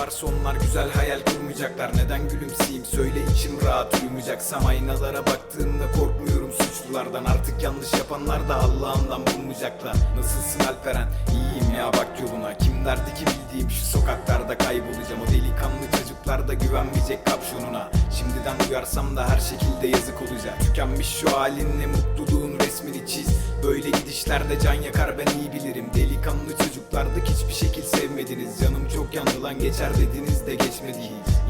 varsa onlar güzel hayal kurmayacaklar. Neden gülümseyeyim? Söyle içim rahat uyumayacaksam Aynalara baktığımda korkmuyorum. Suçlulardan Artık yanlış yapanlar da Allah'ından bulmayacaklar Nasılsın Alperen? İyiyim ya bak yoluna. Kim derdi ki bildiğim şu sokaklarda kaybolacağım. O delikanlı çocuklar da güvenmeyecek kapşonuna. Şimdiden uyarsam da her şekilde yazık olacak. Tükenmiş şu halinle mutluluğun resmini çiz. Böyle gidişlerde can yakar ben iyi bilirim. Delikanlı çocuklardık hiçbir şekil sevmediniz. Canım çok yandı lan geçer dediniz de geçmedi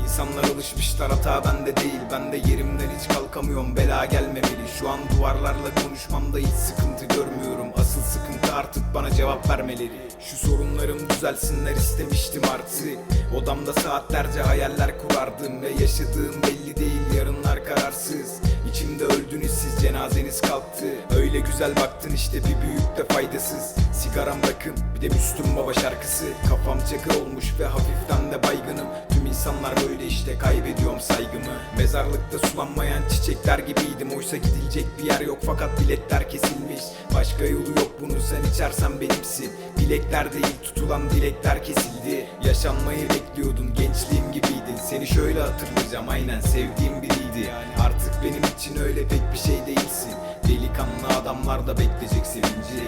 İnsanlar alışmışlar hata bende değil. Ben de yerimden hiç kalkamıyorum bela gelmemeli. Şu an duvarlarla konuşmamda hiç sıkıntı görmüyorum. Asıl sıkıntı artık bana cevap vermeleri. Şu sorunlarım düzelsinler istemiştim artık Odamda saatlerce hayaller kurardım Ve yaşadığım belli değil yarınlar kararsız öldünüz siz cenazeniz kalktı. Öyle güzel baktın işte bir büyük de faydasız. Sigaram bırakın bir de Müslüm Baba şarkısı. Kafam çakır olmuş ve hafiften de baygınım. Tüm insanlar böyle işte kaybediyorum saygımı. Mezarlıkta sulanmayan çiçekler gibiydim. Oysa gidilecek bir yer yok fakat biletler kesilmiş. Başka yolu yok bunun sen içersen benimsin. Bilekler değil tutulan dilekler kesildi. Yaşanmayı bekliyordun gençliğim gibiydin. Seni şöyle hatırlayacağım aynen sevdiğim biriydi. Artık benim için öyle pek bir şey değilsin. Delikanlı adamlar da bekleyecek sevinci.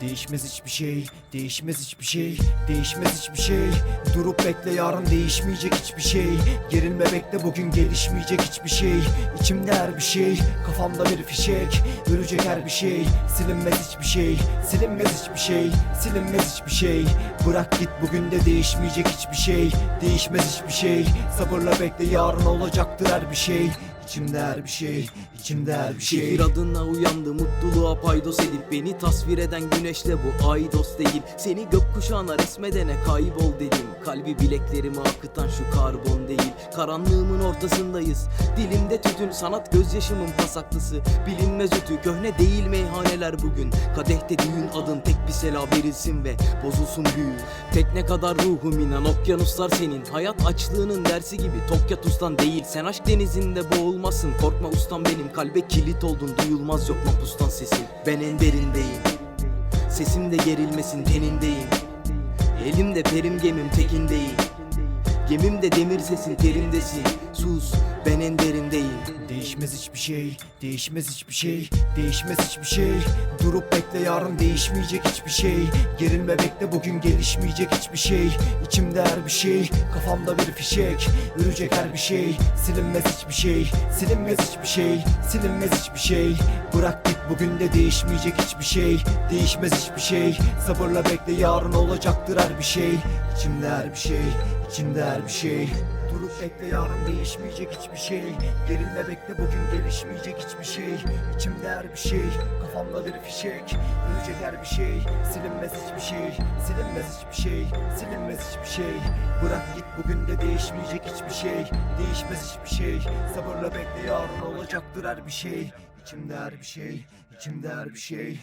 Değişmez hiçbir şey, değişmez hiçbir şey, değişmez hiçbir şey. Durup bekle yarın değişmeyecek hiçbir şey. Gerilme bekle bugün gelişmeyecek hiçbir şey. İçimde her bir şey, kafamda bir fişek. Ölecek her bir şey, silinmez hiçbir şey Silinmez hiçbir şey, silinmez hiçbir şey. Bırak git bugün de değişmeyecek hiçbir şey. Değişmez hiçbir şey, sabırla bekle yarın olacaktır her bir şey İçimde her bir şey, içimde her bir şey. Şehir adına uyandı mutluluğa paydos edip Beni tasvir eden güneşle bu aydos değil. Seni gökkuşağına resmedene kaybol dedim. Kalbi bileklerime akıtan şu karbon değil. Karanlığımın ortasındayız Dilimde tütün sanat gözyaşımın pasaklısı. Bilinmez ütü köhne değil meyhaneler bugün. Kadehte düğün adın tek bir sela verilsin ve bozulsun büyü. Tekne kadar ruhum inan okyanuslar senin. Hayat açlığının dersi gibi Tokyat ustan değil. Sen aşk denizinde boğulmasın Korkma ustam benim. Kalbe kilit oldun Duyulmaz yok mapustan sesin. Ben en derindeyim. Sesim de gerilmesin tenindeyim Elimde perim gemim tekindeyim. Gemimde demir sesin terindesin Sus ben en derindeyim. Değişmez hiçbir şey, değişmez hiçbir şey, değişmez hiçbir şey. Durup bekle yarın değişmeyecek hiçbir şey. Gerilme bekle bugün gelişmeyecek hiçbir şey İçimde her bir şey, kafamda bir fişek. Ölecek her bir şey, silinmez hiçbir şey. Silinmez hiçbir şey, silinmez hiçbir şey. Bırak git bugün de değişmeyecek hiçbir şey. Değişmez hiçbir şey, sabırla bekle yarın olacaktır her bir şey. İçimde her bir şey, içimde her bir şey Durup bekle yarın değişmeyecek hiçbir şey. Gerilme bekle bugün gelişmeyecek hiçbir şey. İçimde her bir şey Kafamda bir fişek. Ölecek her bir şey Silinmez hiçbir şey. Silinmez hiçbir şey Silinmez hiçbir şey. Bırak git bugün de değişmeyecek hiçbir şey. Değişmez hiçbir şey. Sabırla bekle yarın olacaktır her bir şey. İçimde her bir şey İçimde her bir şey